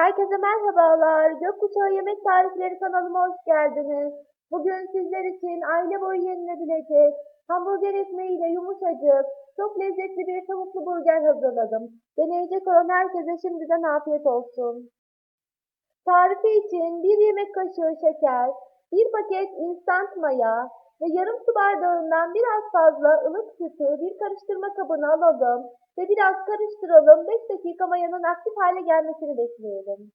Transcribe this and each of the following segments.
Herkese merhabalar. Gökkuşağı Yemek Tarifleri kanalıma hoş geldiniz. Bugün sizler için aile boyu yenilebilecek hamburger ekmeğiyle yumuşacık, çok lezzetli bir tavuklu burger hazırladım. Deneyecek olan herkese şimdiden afiyet olsun. Tarifi için 1 yemek kaşığı şeker, 1 paket instant maya ve yarım su bardağından biraz fazla ılık sütü bir karıştırma kabına alalım ve biraz karıştıralım. 5 dakika mayanın aktif hale gelmesini bekleyelim.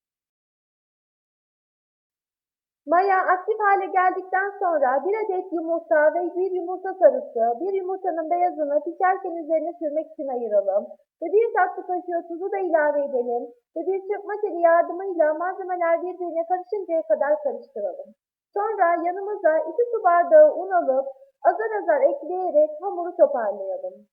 Maya aktif hale geldikten sonra bir adet yumurta ve bir yumurta sarısı, bir yumurtanın beyazını pişerken üzerine sürmek için ayıralım. Ve bir tatlı kaşığı tuzu da ilave edelim. Ve bir çırpma teli yardımıyla malzemeler birbirine karışıncaya kadar karıştıralım. Sonra yanımıza 2 su bardağı un alıp azar azar ekleyerek hamuru toparlayalım.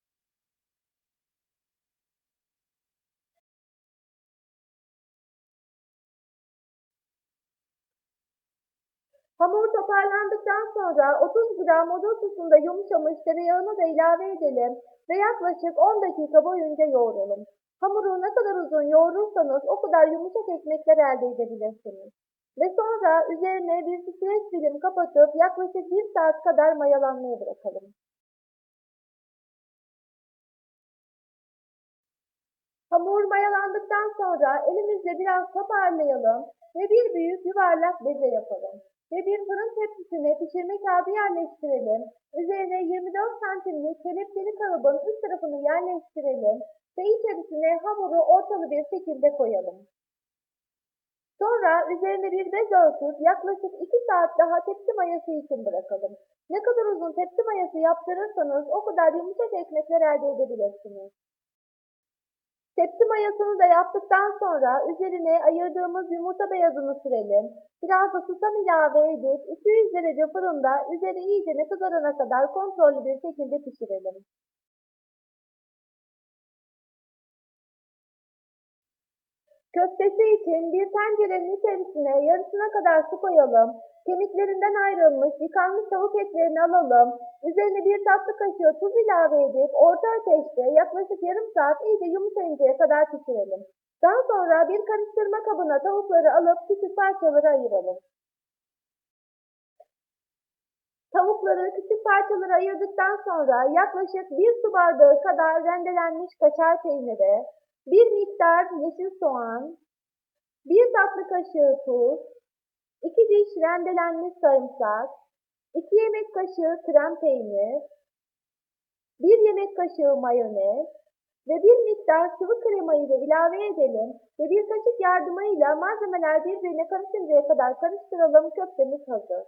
Hamur toparlandıktan sonra 30 gram oda ısısında yumuşamış tereyağını da ilave edelim ve yaklaşık 10 dakika boyunca yoğuralım. Hamuru ne kadar uzun yoğurursanız o kadar yumuşak ekmekler elde edebilirsiniz. Ve sonra üzerine bir streç film kapatıp yaklaşık 1 saat kadar mayalanmaya bırakalım. Hamur mayalandıktan sonra elimizle biraz toparlayalım ve bir büyük yuvarlak beze yapalım. Ve bir fırın tepsisine pişirme kağıdı yerleştirelim. Üzerine 24 santimlik kelepçeli kalıbın üst tarafını yerleştirelim ve içerisine hamuru ortalı bir şekilde koyalım. Sonra üzerine bir bez örtüp yaklaşık 2 saat daha tepsi mayası için bırakalım. Ne kadar uzun tepsi mayası yaptırırsanız o kadar yumuşak ekmekler elde edebilirsiniz. Tepsi mayasını da yaptıktan sonra üzerine ayırdığımız yumurta beyazını sürelim. Biraz da susam ilave edip 200 derece fırında üzeri iyice ne kızarana kadar kontrollü bir şekilde pişirelim. Köftesi için bir tencerenin içerisine yarısına kadar su koyalım. Kemiklerinden ayrılmış yıkanmış tavuk etlerini alalım. Üzerine bir tatlı kaşığı tuz ilave edip orta ateşte yaklaşık yarım saat iyice yumuşayıncaya kadar pişirelim. Daha sonra bir karıştırma kabına tavukları alıp küçük parçalara ayıralım. Tavukları küçük parçalara ayırdıktan sonra yaklaşık bir su bardağı kadar rendelenmiş kaşar peyniri, bir miktar yeşil soğan, bir tatlı kaşığı tuz, iki diş rendelenmiş sarımsak, iki yemek kaşığı krem peynir, bir yemek kaşığı mayonez ve bir miktar sıvı kremayı da ilave edelim ve bir kaşık yardımıyla malzemeler birbirine karışıncaya kadar karıştıralım. Köftemiz hazır.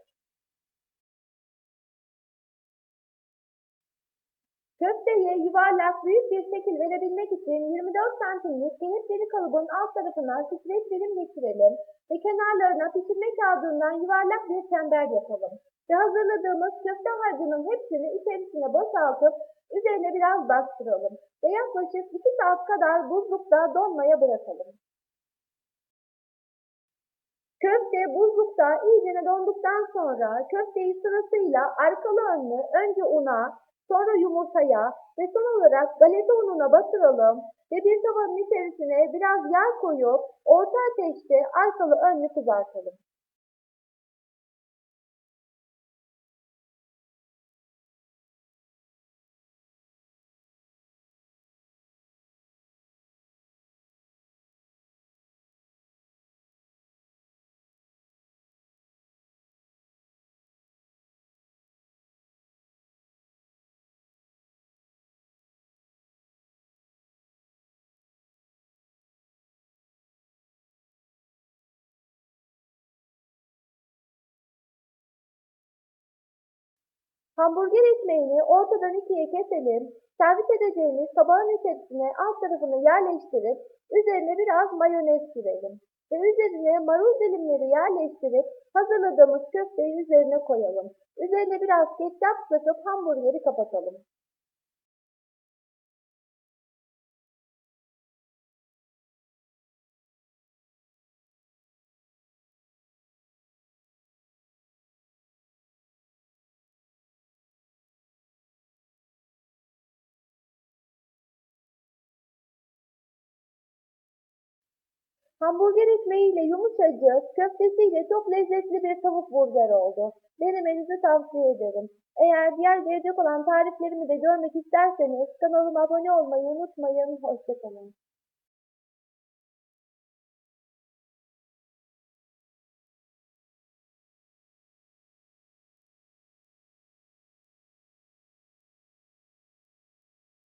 Köfteye yuvarlak büyük bir şekil verebilmek için 24 santimlik kelepçeli kalıbın alt tarafına streç film geçirelim ve kenarlarına pişirme kağıdından yuvarlak bir çember yapalım. Ve hazırladığımız köfte harcının hepsini içerisine boşaltıp üzerine biraz bastıralım ve yaklaşık 2 saat kadar buzlukta donmaya bırakalım. Köfte buzlukta iyicene donduktan sonra köfteyi sırasıyla arkalı önlü önce una, Sonra yumurtaya ve son olarak galeta ununa batıralım ve bir tavanın içerisine biraz yağ koyup orta ateşte arkalı önlü kızartalım. Hamburger ekmeğini ortadan ikiye keselim. Servis edeceğimiz tabağın içerisine alt tarafını yerleştirip üzerine biraz mayonez sürelim. Ve üzerine marul dilimleri yerleştirip hazırladığımız köfteyi üzerine koyalım. Üzerine biraz ketçap sıkıp hamburgeri kapatalım. Hamburger ekmeğiyle yumuşacık, köftesiyle çok lezzetli bir tavuk burger oldu. Denemenizi tavsiye ederim. Eğer diğer gelecek olan tariflerimi de görmek isterseniz kanalıma abone olmayı unutmayın. Hoşçakalın.